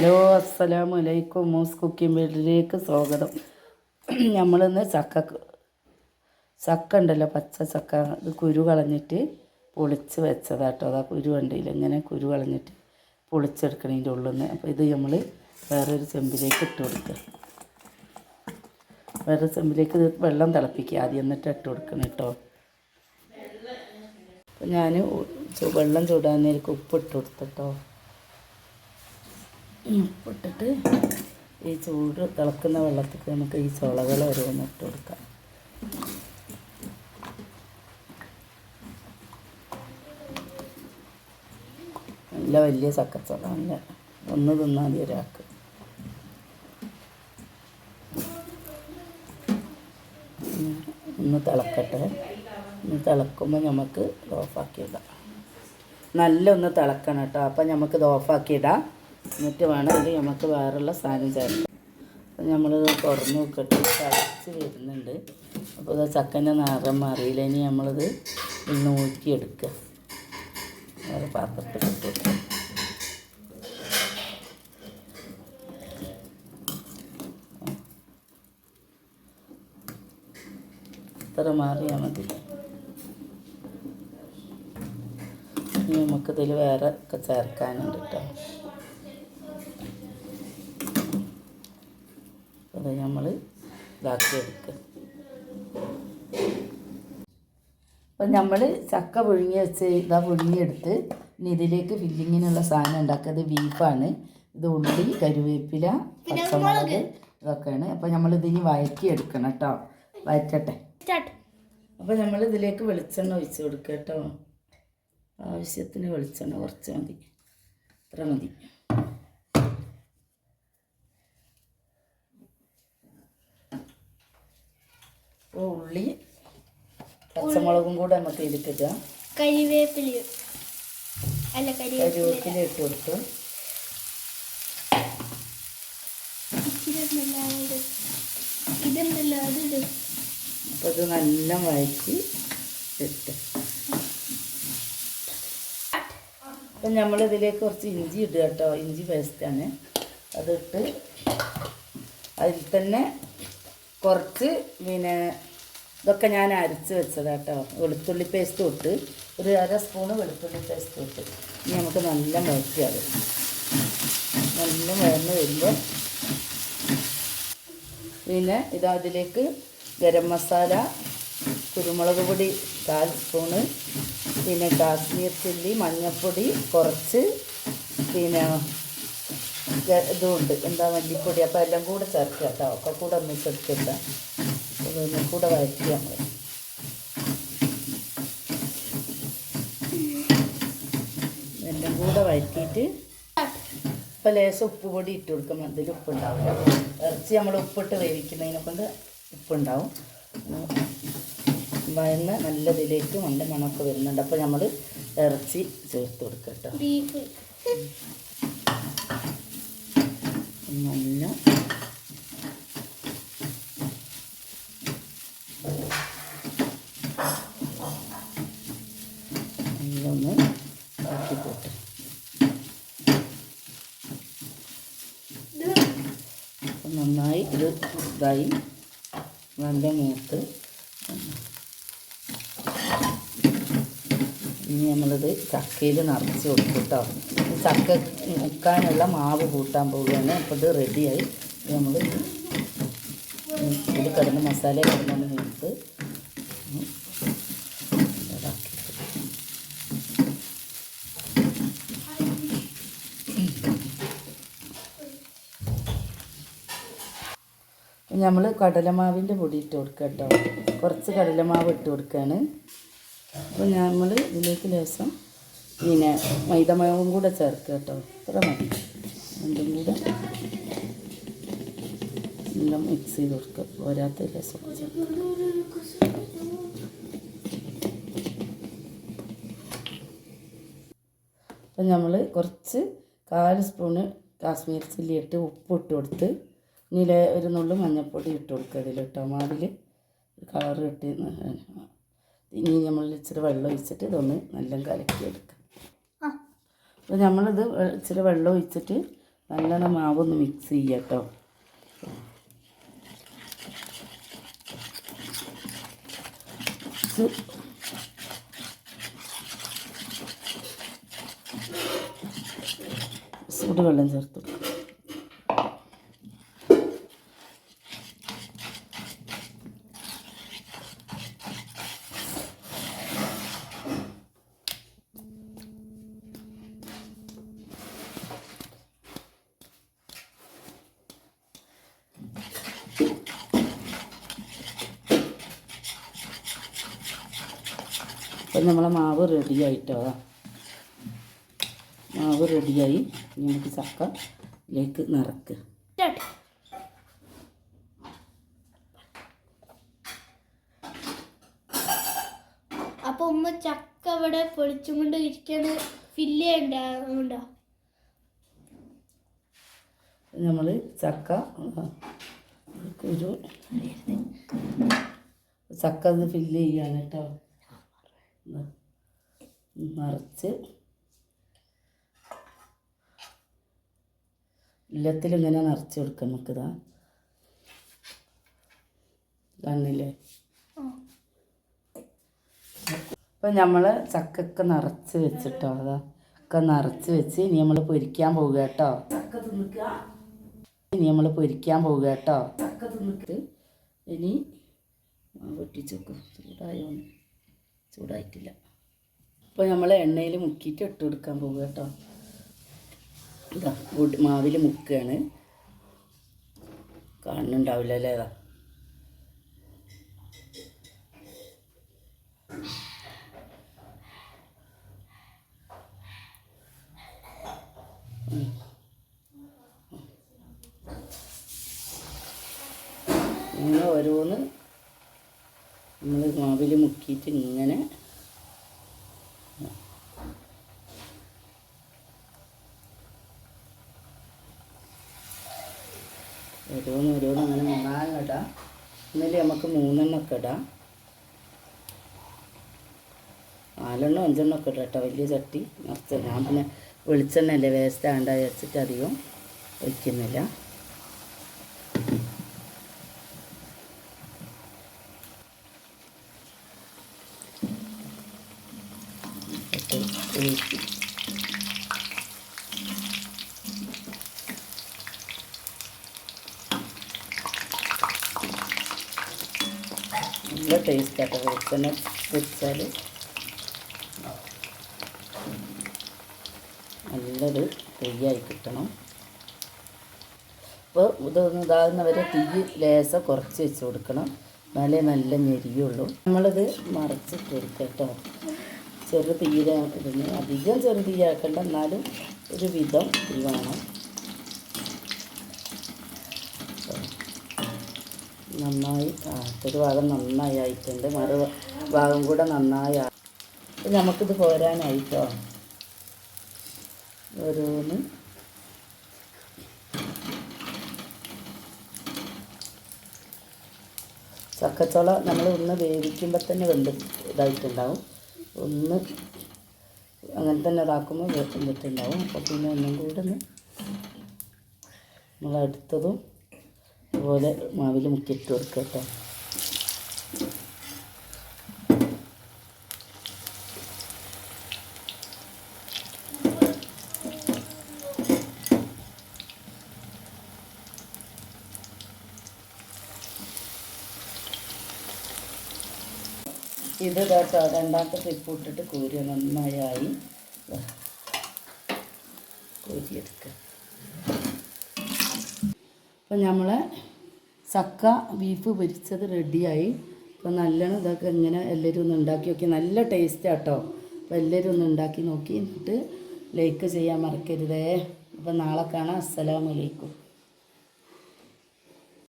Hello അസ്സലാമു അലൈക്കും മൂസ് cooking വീട്ടിലേക്ക് സ്വാഗതം. നമ്മളിന്ന് ചക്ക ചക്ക ഉണ്ടല്ലോ പച്ച ചക്ക. ഇത് കുരു കളഞ്ഞിട്ട് പൊളിച്ച് വെച്ചതാട്ടോ. അതാ കുരു ഉണ്ടെങ്കിൽ ഇങ്ങനെ കുരു കളഞ്ഞിട്ട് പൊളിച്ചെടുക്കണതിന്റെ ഉള്ളിൽ നിന്ന് അപ്പോൾ ഇത് നമ്മൾ വേറൊരു ചെമ്പിലേക്ക് ഇട്ട് കൊടുക്കുക. വേറെ ചെമ്പിലേക്ക് വെള്ളം തിളപ്പിക്കുക. ആദ്യം എന്നിട്ട് ഇട്ട് കൊടുക്കണം കേട്ടോ. അപ്പോൾ ഞാൻ വെള്ളം ചൂടാനേക്ക് ഉപ്പ് ഇട്ട് കൊടുത്തിട്ടോ ഉപ്പിട്ടിട്ട് ഈ ചൂട് തിളക്കുന്ന വെള്ളത്തിൽ നമുക്ക് ഈ ചുളകൾ ഓരോന്ന് ഇട്ട് കൊടുക്കാം. നല്ല വലിയ ചക്കച്ചുള നല്ല ഒന്ന് തിന്നാൽ മതി ഒരാൾക്ക്. ഒന്ന് തിളക്കട്ടെ. ഒന്ന് തിളക്കുമ്പോൾ നമുക്ക് ഓഫാക്കി ഇടാം. നല്ല ഒന്ന് തിളക്കണം കേട്ടോ. അപ്പം നമുക്കിത് ഓഫാക്കി ഇടാം. എന്നിട്ട് വേണം ഇത് നമുക്ക് വേറെയുള്ള സാധനം ചേർക്കാം. അപ്പം നമ്മൾ തുറന്ന് നോക്കട്ടെ തിളച്ച് വരുന്നുണ്ട്. അപ്പോൾ ഇത് ചക്കന്റെ നിറം മാറിയില്ല? ഇനി നമ്മളിത് ഇന്ന് ഊറ്റിയെടുക്കുക വേറെ പാത്രത്തിൽ ഇത്ര മാറിയാൽ മതി. നമുക്കിതിൽ വേറെ ഒക്കെ ചേർക്കാനുണ്ട് കേട്ടോ. അത് നമ്മൾ ഇതാക്കി എടുക്കുക അപ്പം നമ്മൾ ചക്ക പുഴുങ്ങി വെച്ച് ഇതാ പുഴുങ്ങിയെടുത്ത് ഇനി ഇതിലേക്ക് ഫില്ലിങ്ങിനുള്ള സാധനം ഉണ്ടാക്കിയത് ബീഫാണ്. ഇത് ഉള്ളി കരുവേപ്പില പച്ചമുളക് ഇതൊക്കെയാണ്. അപ്പം നമ്മൾ ഇതിന് വഴറ്റി എടുക്കണം കേട്ടോ വഴറ്റട്ടെ അപ്പോൾ നമ്മൾ ഇതിലേക്ക് വെളിച്ചെണ്ണ ഒഴിച്ച് കൊടുക്കുക കേട്ടോ ആവശ്യത്തിന് വെളിച്ചെണ്ണ കുറച്ച് മതി. ഇത്ര മതി. അപ്പോൾ ഉള്ളി പച്ചമുളകും കൂടെ നമുക്ക് ഇതിട്ടിട്ട് കരിവേപ്പിലി അല്ല കരിവേപ്പില ഇട്ട് കൊടുത്തു. അപ്പോൾ ഇത് നല്ല വഴറ്റി ഇട്ട്. അപ്പം നമ്മളിതിലേക്ക് കുറച്ച് ഇഞ്ചി ഇടുക കേട്ടോ. ഇഞ്ചി പേസ്റ്റാണ് അതിട്ട് അതിൽ തന്നെ കുറച്ച് പിന്നെ ഇതൊക്കെ ഞാൻ അരച്ച് വെച്ചതാണ് കേട്ടോ. വെളുത്തുള്ളി പേസ്റ്റ് ഇട്ട് ഒരു അര സ്പൂണ് വെളുത്തുള്ളി പേസ്റ്റ് ഇട്ട്. ഇനി നമുക്ക് നല്ല മുഴക്കിയത് നല്ല വഴന്ന് വരുമ്പോൾ പിന്നെ ഇത് അതിലേക്ക് ഗരം മസാല കുരുമുളക് പൊടി കാൽ സ്പൂണ് പിന്നെ കാശ്മീർ ചില്ലി മഞ്ഞൾപ്പൊടി കുറച്ച് പിന്നെ ഇതുമുണ്ട് എന്താ മല്ലിപ്പൊടി? അപ്പോൾ എല്ലാം കൂടെ ചേർക്കുക കേട്ടോ. ഒക്കെ കൂടെ ഒന്നിച്ചെടുത്തിട്ട് കൂടെ വരയ്ക്കാം എല്ലാം കൂടെ വഴറ്റിയിട്ട് ഇപ്പം ലേശം ഉപ്പ് പൊടി ഇട്ട് കൊടുക്കുമ്പോൾ അതിൽ ഉപ്പുണ്ടാവും. ഇറച്ചി നമ്മൾ ഉപ്പിട്ട് വേവിക്കുന്നതിനെ കൊണ്ട് ഉപ്പുണ്ടാവും. വന്ന് വയന്ന് നല്ല ഇതിലേക്ക് നല്ല മണമൊക്കെ വരുന്നുണ്ട്. അപ്പോൾ നമ്മൾ ഇറച്ചി ചേർത്ത് കൊടുക്കുക കേട്ടോ. ബീഫ്. നല്ല നല്ലൊന്ന് ആക്കി പോട്ടെ അപ്പം നന്നായി ഇത് ഇതായി നല്ല മൂത്ത് ഇനി നമ്മളിത് ചക്കയിൽ നിറച്ച് കൊടുക്കും ചക്ക മുക്കാനുള്ള മാവ് കൂട്ടാൻ പോവുകയാണ്. അപ്പോൾ ഇത് റെഡിയായി നമ്മൾ ഇത് കിടന്ന് മസാല കിടന്നു എടുത്ത് ഇതാക്കി നമ്മൾ കടലമാവിന്റെ പൊടി ഇട്ട് കൊടുക്കുക കേട്ടോ. കുറച്ച് കടലമാവ് ഇട്ട് കൊടുക്കുകയാണ്. അപ്പോൾ നമ്മൾ ഇതിലേക്ക് ലേശം പിന്നെ മൈദമാവും കൂടെ ചേർക്കുക കേട്ടോ. ഇത്ര മതി. രണ്ടും കൂടെ എല്ലാം മിക്സ് ചെയ്ത് കൊടുക്കുക. പോരാത്ത ലേശം അപ്പം നമ്മൾ കുറച്ച് കാൽ സ്പൂണ് കാശ്മീർ ചില്ലി ഇട്ട് ഉപ്പ് ഇട്ട് കൊടുത്ത് ഇനി ഒരു നുള്ളു മഞ്ഞൾപ്പൊടി ഇട്ട് കൊടുക്കുക ഇതിൽ കേട്ടോ മാവിൽ കളർ ഇട്ട് ഇനി നമ്മൾ ഇച്ചിരി വെള്ളം ഒഴിച്ചിട്ട് ഇതൊന്ന് നല്ല കലക്കി എടുക്കുക ആ. അപ്പോൾ നമ്മളിത് ഇച്ചിരി വെള്ളം ഒഴിച്ചിട്ട് നല്ലോണം മാവൊന്ന് മിക്സ് ചെയ്യുക കേട്ടോ ചൂടുവെള്ളം ചേർത്ത് കൊടുക്കുക അപ്പം നമ്മളെ മാവ് റെഡിയായിട്ടോ മാവ് റെഡിയായി നമുക്ക് ചക്കയിലേക്ക് നിറക്കുക സ്റ്റാർട്ട് അപ്പൊ ഉമ്മ ചക്ക ഇവിടെ പൊളിച്ചുകൊണ്ട് ഇരിക്കാണ് ഫില്ല് ചെയ്യണ്ടോ നമ്മൾ ചക്ക ഒരു ചക്ക ഒന്ന് ഫില്ല് ചെയ്യാണ് കേട്ടോ എല്ലാത്തിലും ഇങ്ങനെ നിറച്ച് കൊടുക്കാം നമുക്കിതാ. കണ്ണില്ലേ ഇപ്പം നമ്മൾ ചക്കൊക്കെ നിറച്ച് വെച്ചിട്ടോ അതാ. ഒക്കെ നിറച്ച് വെച്ച് ഇനി നമ്മൾ പൊരിക്കാൻ പോവുക കേട്ടോ. ചക്ക തിന്നിക്കുക ഇനി നമ്മൾ പൊരിക്കാൻ പോവുക കേട്ടോ. ചക്ക തിന്നിട്ട് ഇനി പൊട്ടിച്ച് വെക്കും ചൂടായോന്ന് ചൂടായിട്ടില്ല. അപ്പോൾ നമ്മൾ എണ്ണയിൽ മുക്കിയിട്ട് ഇട്ട് കൊടുക്കാൻ പോവുക കേട്ടോ ഇതാ മാവിൽ മുക്കുകയാണ് കാണുന്നുണ്ടാവില്ല അല്ലേ? ഇതാ. ഇങ്ങനെ ഓരോന്ന് മാവിൽ ഇങ്ങനെ. ഓരോന്ന് ഓരോന്ന് അങ്ങനെ മൂന്നാലെണ്ണം ഇടാം. ഇന്നലെ നമുക്ക് മൂന്നെണ്ണം ഒക്കെ ഇടാം. നാലെണ്ണം അഞ്ചെണ്ണം ഒക്കെ ഇടാം കേട്ടോ. വലിയ ചട്ടി. നിറച്ച് ഞാൻ പിന്നെ വെളിച്ചെണ്ണ അല്ലേ വേസ്റ്റ് ആണ്ടായി വെച്ചിട്ട് അധികം ഒഴിക്കുന്നില്ല ഒക്കെ ഒഴിച്ച് നല്ല ടേസ്റ്റ് ആട്ടോ വെളിച്ചെണ്ണ പൊരിച്ചാൽ നല്ലൊരു നെയ്യായി കിട്ടണം അപ്പോൾ ഇതൊന്ന് ഇതാകുന്ന തീ ലേസ കുറച്ച് വെച്ച് കൊടുക്കണം. എന്നാലേ നല്ല ഞെരിയുള്ളൂ നമ്മളിത് മറച്ചിട്ട് കൊടുക്കട്ടോ. കേട്ടോ ചെറു തീരാ അധികം ചെറു തീയാക്കണ്ട എന്നാലും ഒരു വിധം തീ വേണം. നന്നായി ഒരു ഭാഗം നന്നായി ആയിട്ടുണ്ട്. മറു ഭാഗം കൂടെ നന്നായി ആ- ഇപ്പം നമുക്കിത് പോരാനായിട്ടോ? ഓരോന്ന്. ചക്കച്ചോള നമ്മൾ ഒന്ന് വേവിക്കുമ്പോൾ തന്നെ വെന്ത് ഇതായിട്ടുണ്ടാവും. ഒന്ന് അങ്ങനെ തന്നെ ഇതാക്കുമ്പോൾ വെന്തിട്ടുണ്ടാവും അപ്പോൾ പിന്നെ ഒന്നും കൂടെ ഒന്ന് നമ്മൾ അതുപോലെ മാവിൽ മുക്കിയിട്ട് കൊടുക്കുക ഇത് കേട്ടോ രണ്ടാമത്തെ ട്രിപ്പ് ഇട്ടിട്ട് കോരി നന്നായി ആയി കോരിയെടുക്കുക അപ്പം നമ്മളെ ചക്ക ബീഫ് പൊരിച്ചത് റെഡിയായി അപ്പോൾ നല്ലോണം ഇതൊക്കെ ഇങ്ങനെ എല്ലാവരും ഒന്ന് ഉണ്ടാക്കി നോക്കി. നല്ല ടേസ്റ്റ് ആട്ടോ. അപ്പോൾ എല്ലാവരും ഒന്ന് ഉണ്ടാക്കി നോക്കി. എന്നിട്ട് ലൈക്ക് ചെയ്യാൻ മറക്കരുതേ. അപ്പോൾ നാളെ കാണാം. അസ്സലാമലൈക്കും